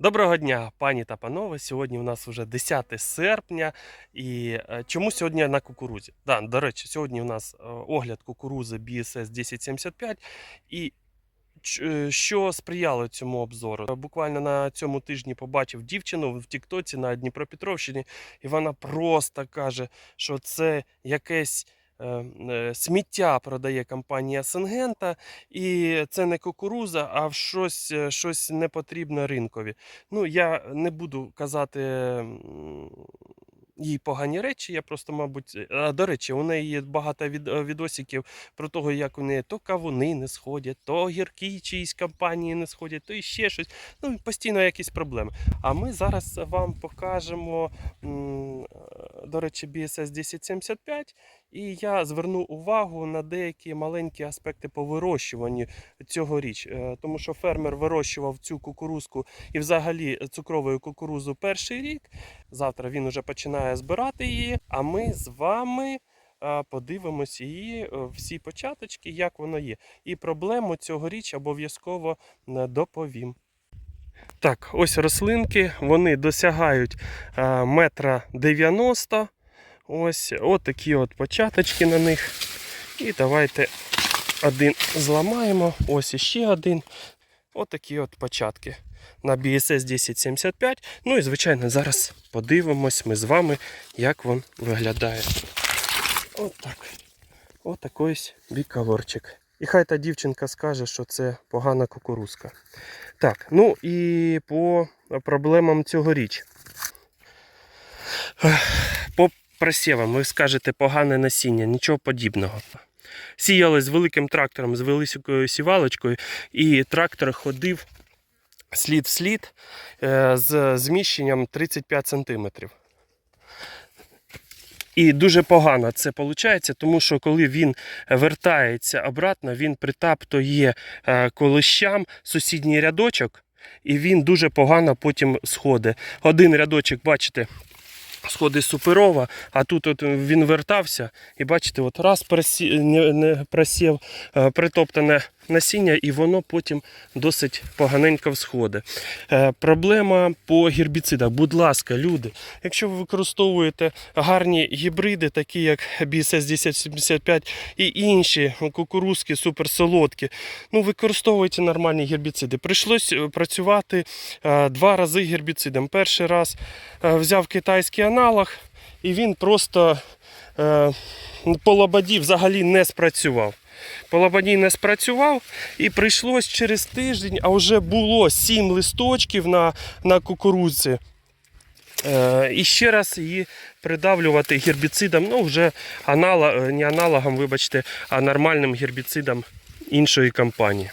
Доброго дня, пані та панове. Сьогодні у нас вже 10 серпня. І е, чому сьогодні на кукурузі? Да, до речі, сьогодні у нас е, огляд кукурузи BSS 1075. І е, що сприяло цьому обзору? Буквально на цьому тижні побачив дівчину в Тіктоці на Дніпропетровщині, і вона просто каже, що це якесь. Е, е, Сміття продає компанія Сингента, і це не кукуруза, а щось, е, щось непотрібне ринкові. Ну, я не буду казати їй погані речі. Я просто, мабуть, а, до речі, у неї є багато від, відосиків про того, як у неї то кавуни не сходять, то гіркі чиїсь компанії не сходять, то іще щось. Ну, постійно якісь проблеми. А ми зараз вам покажемо, до речі, BSS 1075. І я зверну увагу на деякі маленькі аспекти по вирощуванню цьогоріч. Е, Тому що фермер вирощував цю кукурузку і взагалі цукрову кукурузу перший рік. Завтра він вже починає збирати її. А ми з вами е, подивимося її е, всі початочки, як воно є. І проблему цьогоріч обов'язково доповім. Так, ось рослинки, вони досягають метра 90. Ось от такі от початочки на них. І давайте один зламаємо. Ось іще один. От такі от початки на BSS 1075. Ну і звичайно, зараз подивимось ми з вами, як він виглядає. От так. От такий ось бікаворчик. І хай та дівчинка скаже, що це погана кукурузка. Так, ну і по проблемам цьогоріч. По просівам, ви скажете погане насіння, нічого подібного. Сіяли з великим трактором, з великою сівалочкою, і трактор ходив слід в слід е, з зміщенням 35 см. І дуже погано це виходить, тому що коли він вертається обратно, він притаптує е, колищам сусідній рядочок, і він дуже погано потім сходить. Один рядочок, бачите, сходить суперова, а тут от він вертався, і бачите, от раз просів, не, не просів е, притоптане насіння, і воно потім досить поганенько всходить. Е, проблема по гербіцидах. Будь ласка, люди, якщо ви використовуєте гарні гібриди, такі як BSS 1075 і інші кукурузки суперсолодкі, ну використовуйте нормальні гербіциди. Прийшлось е, працювати е, два рази гербіцидом. Перший раз взяв китайський аналог, і він просто е, по взагалі не спрацював. По лободі не спрацював, і прийшлось через тиждень, а вже було 7 листочків на, на кукурудзі. Е, і ще раз її придавлювати гербіцидом, ну вже анала, не аналогом, вибачте, а нормальним гербіцидом іншої компанії.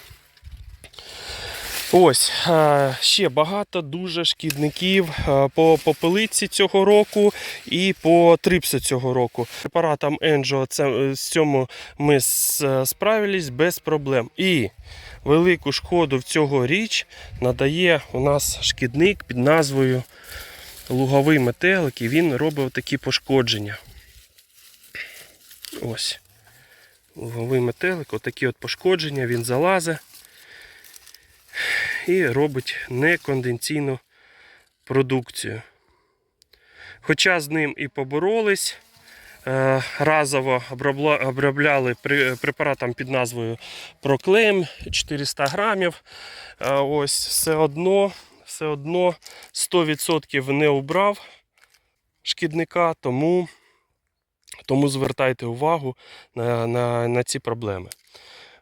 Ось е, ще багато дуже шкідників е, по попелиці цього року і по трипсу цього року. Препаратом Енджо це, е, з цьому ми справились без проблем. І велику шкоду в цього річ надає у нас шкідник під назвою луговий метелик, і він робив такі пошкодження. Ось. Луговий метелик, отакі от пошкодження, він залазить і робить неконденційну продукцію. Хоча з ним і поборолись, е, разово обробляли препаратом під назвою Проклейм 400 грамів. Е, Ось все одно, все одно 100% не убрав шкідника, тому, тому звертайте увагу на, на, на ці проблеми.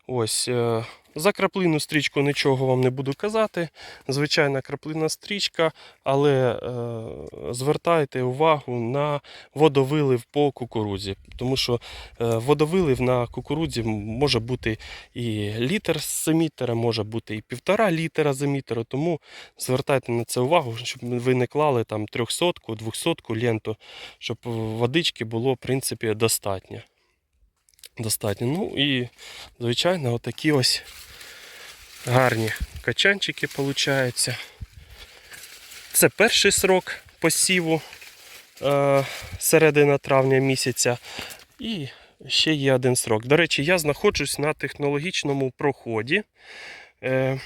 Ось, е, за краплину стрічку нічого вам не буду казати. Звичайна краплина стрічка, але е, звертайте увагу на водовилив по кукурудзі. Тому що е, водовилив на кукурудзі може бути і літр з емітера, може бути і півтора літера з емітера. Тому звертайте на це увагу, щоб ви не клали там 300 200 ленту, щоб водички було в принципі достатньо. Достатньо. Ну і, звичайно, отакі ось гарні качанчики получаються. Це перший срок посіву е, середина травня місяця. І ще є один срок. До речі, я знаходжусь на технологічному проході. Е,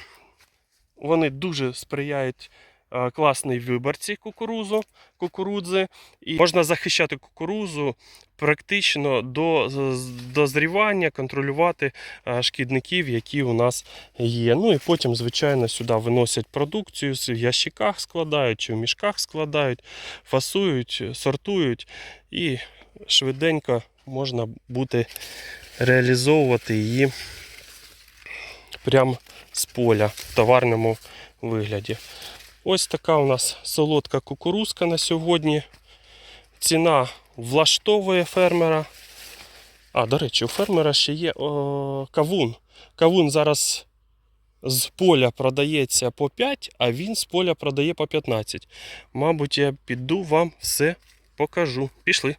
вони дуже сприяють е, класний виборці кукурузу, кукурудзи. І можна захищати кукурузу практично до дозрівання, контролювати е, шкідників, які у нас є. Ну і потім, звичайно, сюди виносять продукцію, в ящиках складають чи в мішках складають, фасують, сортують і швиденько можна буде реалізовувати її прямо з поля в товарному вигляді. Ось така у нас солодка кукурузка на сьогодні. Ціна влаштовує фермера. А, до речі, у фермера ще є о, кавун. Кавун зараз з поля продається по 5, а він з поля продає по 15. Мабуть, я піду вам все покажу. Пішли.